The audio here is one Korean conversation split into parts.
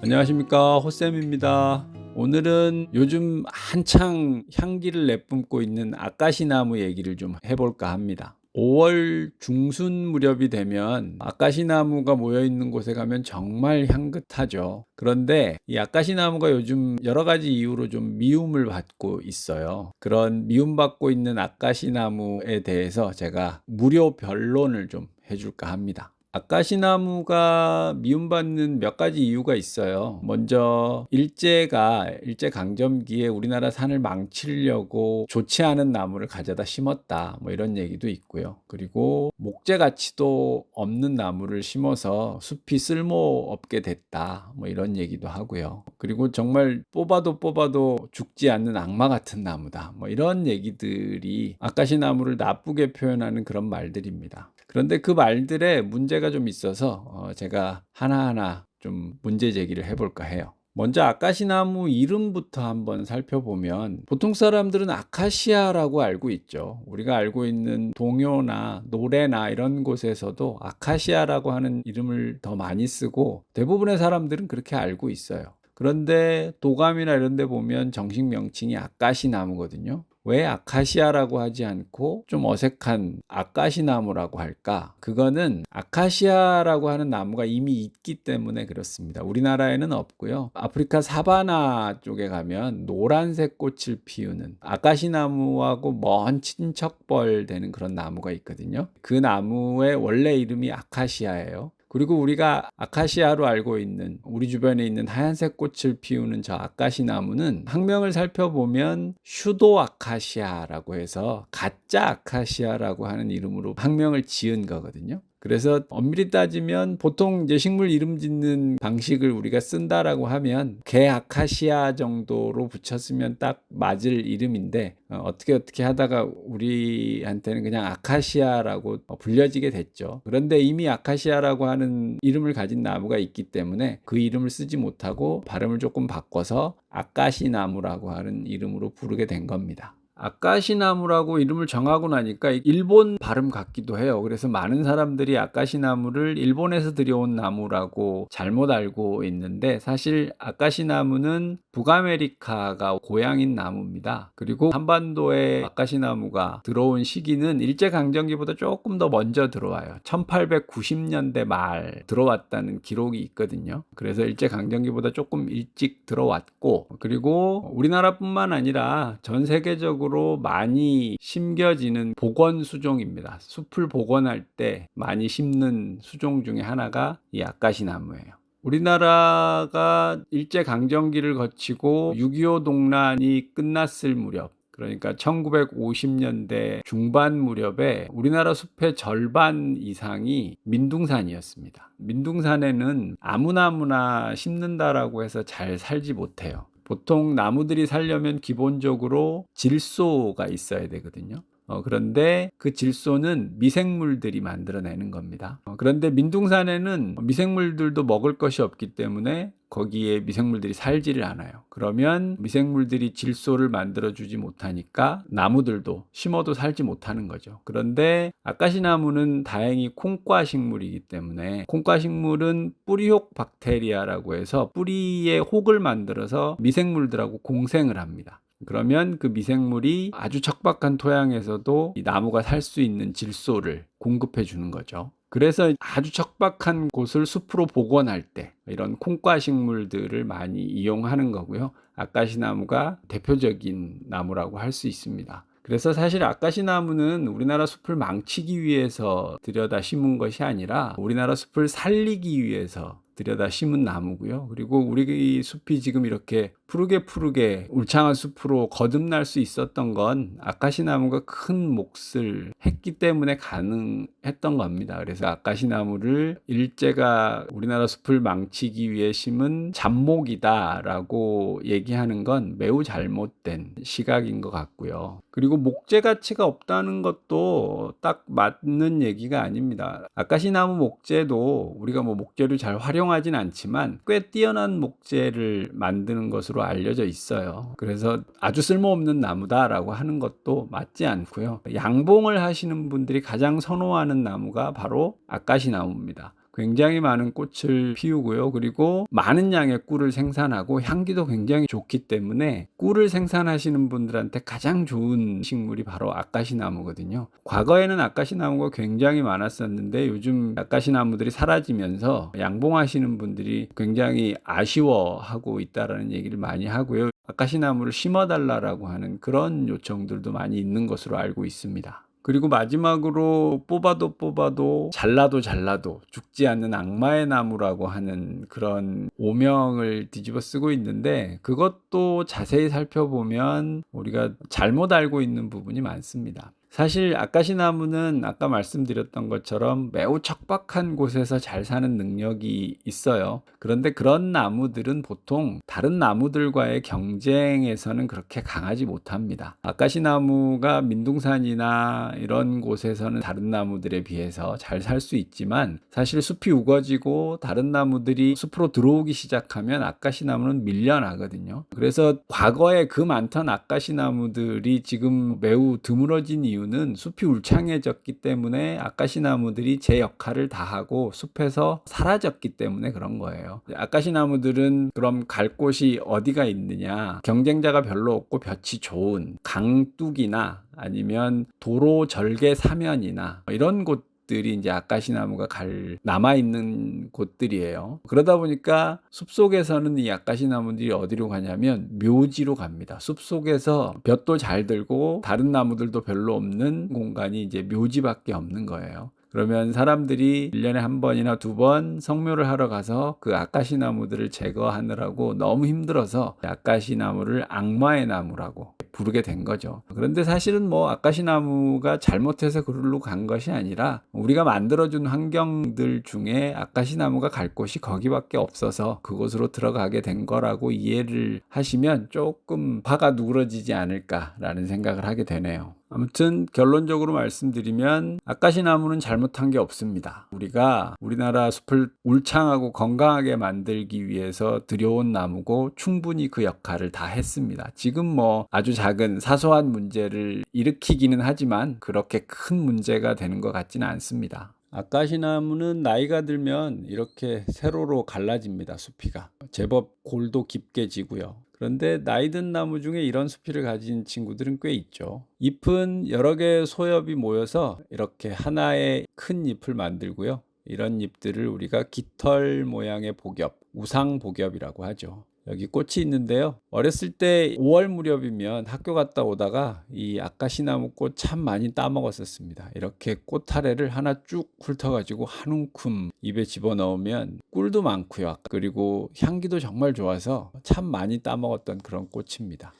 안녕하십니까 호쌤입니다. 오늘은 요즘 한창 향기를 내뿜고 있는 아까시나무 얘기를 좀 해볼까 합니다. 5월 중순 무렵이 되면 아까시나무가 모여 있는 곳에 가면 정말 향긋하죠. 그런데 이 아까시나무가 요즘 여러 가지 이유로 좀 미움을 받고 있어요. 그런 미움받고 있는 아까시나무에 대해서 제가 무료 변론을 좀 해줄까 합니다. 아까시나무가 미움받는 몇 가지 이유가 있어요. 먼저 일제가 일제 강점기에 우리나라 산을 망치려고 좋지 않은 나무를 가져다 심었다. 뭐 이런 얘기도 있고요. 그리고 목재 가치도 없는 나무를 심어서 숲이 쓸모 없게 됐다. 뭐 이런 얘기도 하고요. 그리고 정말 뽑아도 뽑아도 죽지 않는 악마 같은 나무다. 뭐 이런 얘기들이 아까시나무를 나쁘게 표현하는 그런 말들입니다. 그런데 그 말들에 문제가 좀 있어서 어, 제가 하나하나 좀 문제 제기를 해볼까 해요. 먼저 아카시나무 이름부터 한번 살펴보면 보통 사람들은 아카시아라고 알고 있죠. 우리가 알고 있는 동요나 노래나 이런 곳에서도 아카시아라고 하는 이름을 더 많이 쓰고 대부분의 사람들은 그렇게 알고 있어요. 그런데 도감이나 이런 데 보면 정식 명칭이 아카시나무거든요. 왜 아카시아라고 하지 않고 좀 어색한 아카시 나무라고 할까? 그거는 아카시아라고 하는 나무가 이미 있기 때문에 그렇습니다. 우리나라에는 없고요. 아프리카 사바나 쪽에 가면 노란색 꽃을 피우는 아카시 나무하고 먼 친척벌 되는 그런 나무가 있거든요. 그 나무의 원래 이름이 아카시아예요. 그리고 우리가 아카시아로 알고 있는 우리 주변에 있는 하얀색 꽃을 피우는 저 아카시 나무는 학명을 살펴보면 슈도 아카시아라고 해서 가짜 아카시아라고 하는 이름으로 학명을 지은 거거든요. 그래서 엄밀히 따지면 보통 이제 식물 이름 짓는 방식을 우리가 쓴다라고 하면 개 아카시아 정도로 붙였으면 딱 맞을 이름인데 어, 떻게 어떻게 하다가 우리한테는 그냥 아카시아라고 불려지게 됐죠. 그런데 이미 아카시아라고 하는 이름을 가진 나무가 있기 때문에 그 이름을 쓰지 못하고 발음을 조금 바꿔서 아카시 나무라고 하는 이름으로 부르게 된 겁니다. 아까시나무라고 이름을 정하고 나니까 일본 발음 같기도 해요. 그래서 많은 사람들이 아까시나무를 일본에서 들여온 나무라고 잘못 알고 있는데 사실 아까시나무는 북아메리카가 고향인 나무입니다. 그리고 한반도에 아까시나무가 들어온 시기는 일제강점기보다 조금 더 먼저 들어와요. 1890년대 말 들어왔다는 기록이 있거든요. 그래서 일제강점기보다 조금 일찍 들어왔고 그리고 우리나라뿐만 아니라 전 세계적으로 세계적으로 많이 심겨지는 복원 수종입니다. 숲을 복원할 때 많이 심는 수종 중에 하나가 이 아까시 나무예요. 우리나라가 일제 강점기를 거치고 6.25 동란이 끝났을 무렵 그러니까 1950년대 중반 무렵에 우리나라 숲의 절반 이상이 민둥산이었습니다. 민둥산에는 아무나무나 심는다라고 해서 잘 살지 못해요. 보통 나무들이 살려면 기본적으로 질소가 있어야 되거든요. 어, 그런데 그 질소는 미생물들이 만들어내는 겁니다. 어, 그런데 민둥산에는 미생물들도 먹을 것이 없기 때문에 거기에 미생물들이 살지를 않아요. 그러면 미생물들이 질소를 만들어주지 못하니까 나무들도 심어도 살지 못하는 거죠. 그런데 아까시나무는 다행히 콩과 식물이기 때문에 콩과 식물은 뿌리혹 박테리아라고 해서 뿌리에 혹을 만들어서 미생물들하고 공생을 합니다. 그러면 그 미생물이 아주 척박한 토양에서도 이 나무가 살 수 있는 질소를 공급해 주는 거죠. 그래서 아주 척박한 곳을 숲으로 복원할 때 이런 콩과 식물들을 많이 이용하는 거고요. 아까시 나무가 대표적인 나무라고 할 수 있습니다. 그래서 사실 아까시 나무는 우리나라 숲을 망치기 위해서 들여다 심은 것이 아니라 우리나라 숲을 살리기 위해서 들여다 심은 나무고요. 그리고 우리 숲이 지금 이렇게 푸르게 푸르게 울창한 숲으로 거듭날 수 있었던 건 아카시 나무가 큰 몫을 했기 때문에 가능했던 겁니다. 그래서 아카시 나무를 일제가 우리나라 숲을 망치기 위해 심은 잡목이다라고 얘기하는 건 매우 잘못된 시각인 것 같고요. 그리고 목재 가치가 없다는 것도 딱 맞는 얘기가 아닙니다. 아카시 나무 목재도 우리가 뭐 목재를 잘 활용하진 않지만 꽤 뛰어난 목재를 만드는 것으로 것으로 알려져 있어요. 그래서 아주 쓸모없는 나무다라고 하는 것도 맞지 않고요. 양봉을 하시는 분들이 가장 선호하는 나무가 바로 아까시 나무입니다. 굉장히 많은 꽃을 피우고요. 그리고 많은 양의 꿀을 생산하고 향기도 굉장히 좋기 때문에 꿀을 생산하시는 분들한테 가장 좋은 식물이 바로 아까시나무거든요. 과거에는 아까시나무가 굉장히 많았었는데 요즘 아까시나무들이 사라지면서 양봉하시는 분들이 굉장히 아쉬워하고 있다라는 얘기를 많이 하고요. 아까시나무를 심어달라라고 하는 그런 요청들도 많이 있는 것으로 알고 있습니다. 그리고 마지막으로 뽑아도 뽑아도 잘라도 잘라도 죽지 않는 악마의 나무라고 하는 그런 오명을 뒤집어 쓰고 있는데 그것도 자세히 살펴보면 우리가 잘못 알고 있는 부분이 많습니다. 사실 아까시나무는 아까 말씀드렸던 것처럼 매우 척박한 곳에서 잘 사는 능력이 있어요. 그런데 그런 나무들은 보통 다른 나무들과의 경쟁에서는 그렇게 강하지 못합니다. 아까시나무가 민둥산이나 이런 곳에서는 다른 나무들에 비해서 잘 살 수 있지만 사실 숲이 우거지고 다른 나무들이 숲으로 들어오기 시작하면 아까시나무는 밀려나거든요. 그래서 과거에 그 많던 아까시나무들이 지금 매우 드물어진 이유 는 숲이 울창해졌기 때문에 아까시나무들이 제 역할을 다하고 숲에서 사라졌기 때문에 그런 거예요. 아까시나무들은 그럼 갈 곳이 어디가 있느냐? 경쟁자가 별로 없고 볕이 좋은 강둑이나 아니면 도로 절개 사면이나 이런 곳 들이 이제 아까시나무가 갈 남아 있는 곳들이에요. 그러다 보니까 숲 속에서는 이 아까시나무들이 어디로 가냐면 묘지로 갑니다. 숲 속에서 볕도 잘 들고 다른 나무들도 별로 없는 공간이 이제 묘지밖에 없는 거예요. 그러면 사람들이 1년에 한 번이나 두 번 성묘를 하러 가서 그 아까시 나무들을 제거하느라고 너무 힘들어서 아까시 나무를 악마의 나무라고 부르게 된 거죠. 그런데 사실은 뭐 아까시 나무가 잘못해서 그걸로 간 것이 아니라 우리가 만들어준 환경들 중에 아까시 나무가 갈 곳이 거기밖에 없어서 그곳으로 들어가게 된 거라고 이해를 하시면 조금 화가 누그러지지 않을까라는 생각을 하게 되네요. 아무튼 결론적으로 말씀드리면 아까시나무는 잘못한 게 없습니다. 우리가 우리나라 숲을 울창하고 건강하게 만들기 위해서 들여온 나무고 충분히 그 역할을 다 했습니다. 지금 뭐 아주 작은 사소한 문제를 일으키기는 하지만 그렇게 큰 문제가 되는 것 같지는 않습니다. 아까시나무는 나이가 들면 이렇게 세로로 갈라집니다. 수피가 제법 골도 깊게 지고요. 그런데 나이 든 나무 중에 이런 수피를 가진 친구들은 꽤 있죠. 잎은 여러 개의 소엽이 모여서 이렇게 하나의 큰 잎을 만들고요. 이런 잎들을 우리가 깃털 모양의 복엽, 우상 복엽이라고 하죠. 여기 꽃이 있는데요. 어렸을 때 5월 무렵이면 학교 갔다 오다가 이 아까시나무 꽃 참 많이 따먹었었습니다. 이렇게 꽃타래를 하나 쭉 훑어가지고 한 움큼 입에 집어넣으면 꿀도 많고요. 그리고 향기도 정말 좋아서 참 많이 따먹었던 그런 꽃입니다.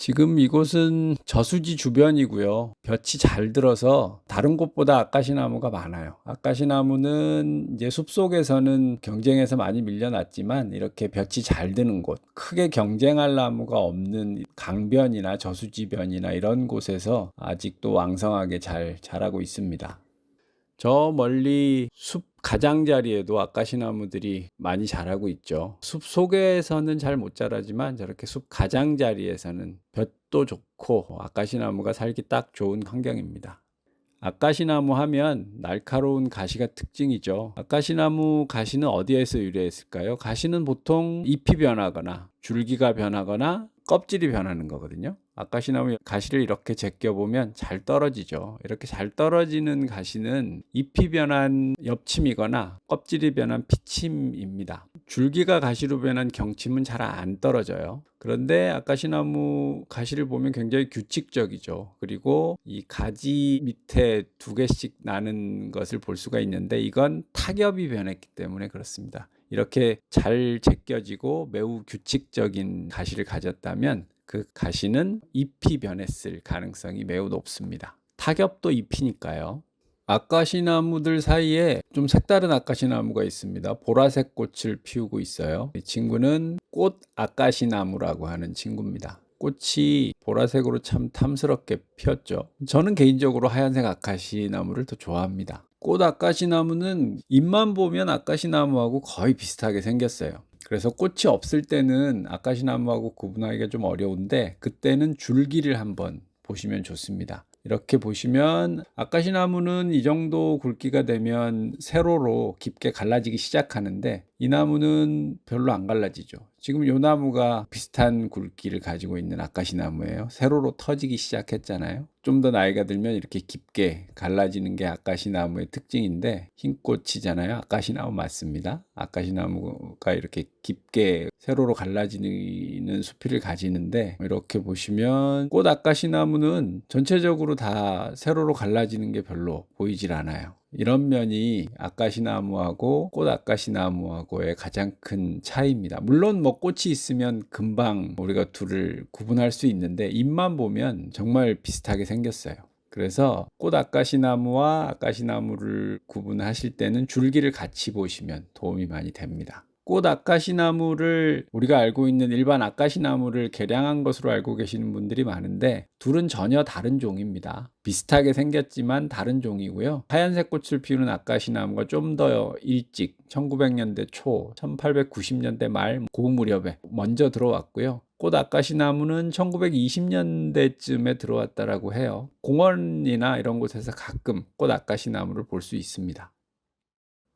지금 이곳은 저수지 주변이고요. 볕이 잘 들어서 다른 곳보다 아까시나무가 많아요. 아까시나무는 이제 숲속에서는 경쟁에서 많이 밀려났지만 이렇게 볕이 잘 드는 곳, 크게 경쟁할 나무가 없는 강변이나 저수지변이나 이런 곳에서 아직도 왕성하게 잘 자라고 있습니다. 저 멀리 숲 가장자리에도 아까시나무들이 많이 자라고 있죠. 숲 속에서는 잘 못 자라지만 저렇게 숲 가장자리에서는 볕도 좋고 아까시나무가 살기 딱 좋은 환경입니다. 아까시나무 하면 날카로운 가시가 특징이죠. 아까시나무 가시는 어디에서 유래했을까요? 가시는 보통 잎이 변하거나 줄기가 변하거나 껍질이 변하는 거거든요. 아까시나무 가시를 이렇게 제껴보면 잘 떨어지죠. 이렇게 잘 떨어지는 가시는 잎이 변한 엽침이거나 껍질이 변한 피침입니다. 줄기가 가시로 변한 경침은 잘 안 떨어져요. 그런데 아까시나무 가시를 보면 굉장히 규칙적이죠. 그리고 이 가지 밑에 두 개씩 나는 것을 볼 수가 있는데 이건 타겹이 변했기 때문에 그렇습니다. 이렇게 잘 제껴지고 매우 규칙적인 가시를 가졌다면 그 가시는 잎이 변했을 가능성이 매우 높습니다. 타겹도 잎이니까요. 아까시나무들 사이에 좀 색다른 아까시나무가 있습니다. 보라색 꽃을 피우고 있어요. 이 친구는 꽃 아까시나무라고 하는 친구입니다. 꽃이 보라색으로 참 탐스럽게 피었죠. 저는 개인적으로 하얀색 아카시나무를 더 좋아합니다. 꽃 아까시나무는 잎만 보면 아까시나무하고 거의 비슷하게 생겼어요. 그래서 꽃이 없을 때는 아까시나무하고 구분하기가 좀 어려운데 그때는 줄기를 한번 보시면 좋습니다. 이렇게 보시면 아까시나무는 이 정도 굵기가 되면 세로로 깊게 갈라지기 시작하는데 이 나무는 별로 안 갈라지죠. 지금 요 나무가 비슷한 굵기를 가지고 있는 아까시나무예요. 세로로 터지기 시작했잖아요. 좀 더 나이가 들면 이렇게 깊게 갈라지는 게 아까시나무의 특징인데 흰 꽃이잖아요. 아까시나무 맞습니다. 아까시나무가 이렇게 깊게 세로로 갈라지는 수필을 가지는데 이렇게 보시면 꽃 아까시나무는 전체적으로 다 세로로 갈라지는 게 별로 보이질 않아요. 이런 면이 아까시나무하고 꽃 아까시나무하고의 가장 큰 차이입니다. 물론 뭐 꽃이 있으면 금방 우리가 둘을 구분할 수 있는데 잎만 보면 정말 비슷하게 생겼어요. 그래서 꽃 아까시나무와 아까시나무를 구분하실 때는 줄기를 같이 보시면 도움이 많이 됩니다. 꽃 아까시나무를 우리가 알고 있는 일반 아까시나무를 개량한 것으로 알고 계시는 분들이 많은데 둘은 전혀 다른 종입니다. 비슷하게 생겼지만 다른 종이고요. 하얀색 꽃을 피우는 아까시나무가 좀 더 일찍 1900년대 초, 1890년대 말그 무렵에 먼저 들어왔고요. 꽃 아까시나무는 1920년대쯤에 들어왔다라고 해요. 공원이나 이런 곳에서 가끔 꽃 아까시나무를 볼 수 있습니다.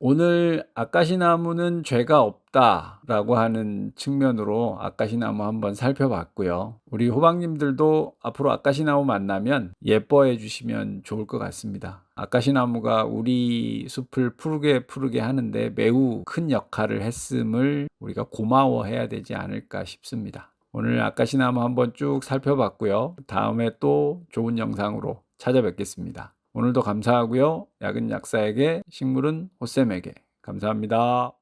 오늘 아까시나무는 죄가 없다라고 하는 측면으로 아까시나무 한번 살펴봤고요. 우리 호박님들도 앞으로 아까시나무 만나면 예뻐해 주시면 좋을 것 같습니다. 아까시나무가 우리 숲을 푸르게 푸르게 하는데 매우 큰 역할을 했음을 우리가 고마워해야 되지 않을까 싶습니다. 오늘 아까시나무 한번 쭉 살펴봤고요. 다음에 또 좋은 영상으로 찾아뵙겠습니다. 오늘도 감사하고요. 약은 약사에게, 식물은 호쌤에게. 감사합니다.